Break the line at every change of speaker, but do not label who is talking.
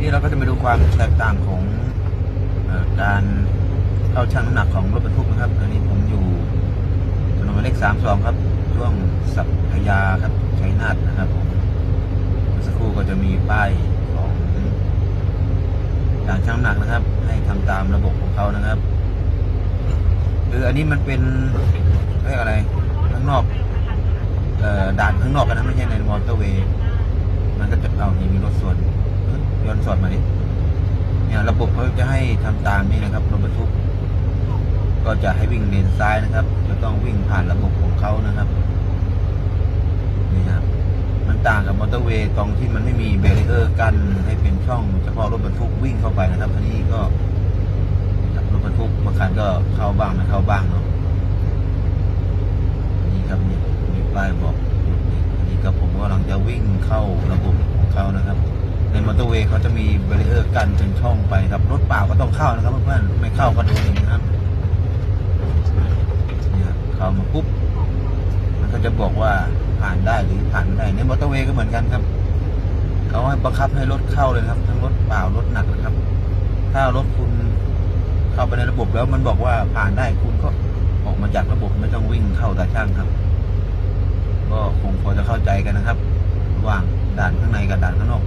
นี่เราก็จะมาดูความแตกต่างของอการเข้าชั่งน้ำหนักของรถบรรทุกนะครับ อันนี้ผมอยู่ถนนหมายเลขสามสองครับ ช่วงสัพยาครับชัยนาทนะครับผมสักครู่ก็จะมีป้ายของการชั่งน้ำหนักนะครับ ให้ทำตามระบบของเขานะครับคืออันนี้มันเป็นเรียกอะไรข้างนอกอด่านข้างนอกกันนะไม่ใช่ในมอเตอร์เวย์มันก็จะเอานี่มีรถส่วน ย้อนสอนมาดิเนี่ยระบบเขาจะให้ทำตามนี่นะครับรถบรรทุกก็จะให้วิ่งเลนซ้ายนะครับ จะต้องวิ่งผ่านระบบของเขานะครับนี่ครับมันต่างกับมอเตอร์เวย์ตรงที่มันไม่มีเบรเออร์กันให้เป็นช่องเฉพาะรถบรรทุกวิ่งเข้าไปนะครับอันนี้ก็รถบรรทุกบางคันก็เข้าบ้างไม่เข้าบ้างเนาะนี่ครับนี่มีป้ายบอกนี้อันนี้ก็ผมกำลังจะวิ่งเข้าระบบของเขานะครับ อเตอร์เวย์เขาจะมีเบรีเออร์กันเป็นช่องไปครับรถเปล่าก็ต้องเข้านะครับเพื่อนๆไม่เข้าก็โดนอีกนะครับเนี่ครับเข้ามาปุ๊บมันก็จะบอกว่าผ่านได้หรือผ่านไม่ได้ในมอเตอร์เวย์ก็เหมือนกันครับเขาให้บังคับให้รถเข้าเลยครับ ทั้งรถเปล่ารถหนักนะครับ ถ้ารถคุณเข้าไปในระบบแล้วมันบอกว่าผ่านได้คุณก็ออกมาจากระบบไม่ต้องวิ่งเข้าตาช่างครับ ก็คงพอจะเข้าใจกันนะครับ ระหว่างด่านข้างในกับด่านข้างนอก